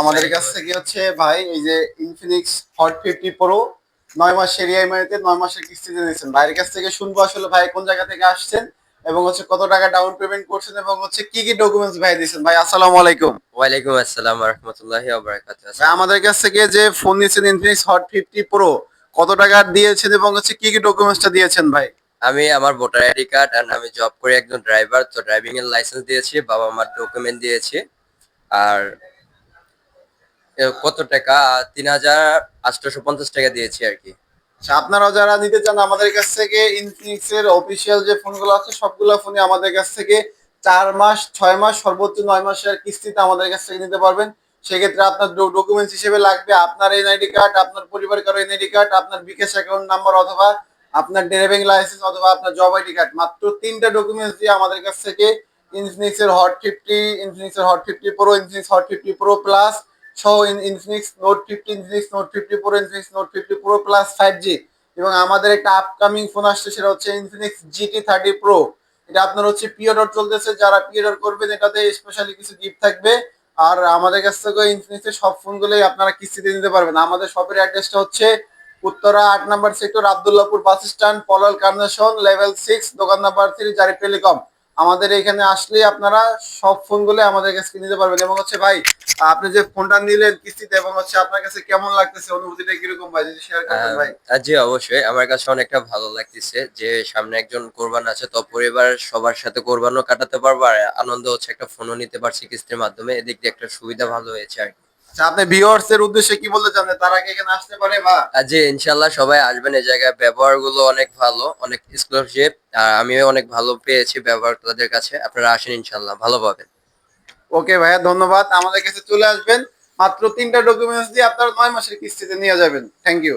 আমাদের কাছ থেকে হচ্ছে ভাই এই যে ইনফিনিক্স হট ফিফটি প্রো নয় মাস ইএমআইতে নয় মাসের কিস্তিতে নিয়েছেন ভাইয়ের কাছ থেকে শুনব আসলে ভাই কোন জায়গা থেকে আসছেন এবং হচ্ছে কত টাকা ডাউন পেমেন্ট করছেন এবং হচ্ছে কি কি ডকুমেন্টস ভাই দিয়েছেন। ভাই আসসালামু আলাইকুম। ওয়ালাইকুম আসসালাম রহমতুল্লাহি ভাই আমাদের কাছ থেকে যে ফোন নিয়েছেন ইনফিনিক্স হট ফিফটি প্রো কত টাকা দিয়েছেন এবং হচ্ছে কি কি ডকুমেন্টসটা দিয়েছেন ভাই? আমি আমার ভোটার আইডি কার্ড আর আমি জব করি একজন ড্রাইভার তো ড্রাইভিং এর লাইসেন্স দিয়েছি বাবা মার ডকুমেন্ট দিয়েছি। আর কত টাকা? তিন হাজার আটশোশো পঞ্চাশ টাকা দিয়েছি আর কি। আচ্ছা আপনারা যারা নিতে চান আমাদের কাছ থেকে ইনফিনিক্স এর অফিসিয়াল যে ফোনগুলো আছে, সবগুলো ফোনই আমাদের কাছ থেকে চার মাস, ছয় মাস, সর্বোচ্চ নয় মাসের কিস্তিতে আমাদের কাছ থেকে নিতে পারবেন। সেক্ষেত্রে আপনার ডকুমেন্টস হিসেবে লাগবে আপনার এনআইডি কার্ড আপনার পরিবার কারও এনআইডি কার্ড আপনার বিকাশ অ্যাকাউন্ট নাম্বার অথবা আপনার ড্রাইভিং লাইসেন্স অথবা আপনার জব আইডি কার্ড মাত্র তিনটা ডকুমেন্টস দিয়ে আমাদের কাছ থেকে ইনফিনিক্স এর হট ফিফটি ইনফিনিক্স এর hot fifty pro Infinix hot fifty pro plus সহ Infinix note fifty Infinix note fifty pro Infinix note fifty pro plus five G এবং আমাদের একটা আপকামিং ফোন আসছে, সেটা হচ্ছে ইনফিনিক্স জিটি থার্টি প্রো এটা আপনার হচ্ছে পিরিয়ড চলতেছে, যারা পিরিয়ড করবেন, এটাতে স্পেশালি কিছু গিফট থাকবে। আর আমাদের কাছ থেকে ইনফিনিক্স এর সব ফোনগুলোই আপনারা কিস্তিতে নিতে পারবেন। আমাদের শপের অ্যাড্রেসটা হচ্ছে উত্তরা আট number sector Abdullahpur bus stand পলল কার্নেশন লেভেল সিক্স দোকান নাম্বার থ্রি জারি টেলিকম আমাদের এখানে আসলে আপনারা সব ফোনগুলো আমাদের কাছে নিতে পারবেন। এবং হচ্ছে ভাই আপনি যে ফোনটা নিলেন কিস্তিতে এবং হচ্ছে আপনার কাছে কেমন লাগতেছে অনুভূতিটা কীরকম ভাই? যদি শেয়ার করবেন ভাই। জি অবশ্যই। আমার কাছে অনেকটা ভালো লাগতেছে যে সামনে একজন কোরবান আছে তো পরিবার সবার সাথে কোরবানও কাটাতে পারব আর আনন্দ হচ্ছে একটা ফোনও নিতে পারছি কিস্তির মাধ্যমে। এদিক দিয়ে একটা সুবিধা ভালো হয়েছে আর কি। আপনি ভিউয়ার্স এর উদ্দেশ্যে কি বলতে চান? তারা কি এখানে আসতে পারে বা? জি সবাই আসবেন। এই জায়গায় ব্যবহারগুলো অনেক ভালো অনেক এক্সক্লুসিভ আর আমিও অনেক ভালো পেয়েছি ব্যবহার তাদের কাছে। আপনারা আসেন ইনশাল্লাহ ভালো পাবেন। ওকে ভাইয়া ধন্যবাদ। আমাদের কাছে চলে আসবেন। মাত্র তিনটা ডকুমেন্টস দিয়ে আপনারা নয় মাসের কিস্তিতে নিয়ে যাবেন। Thank you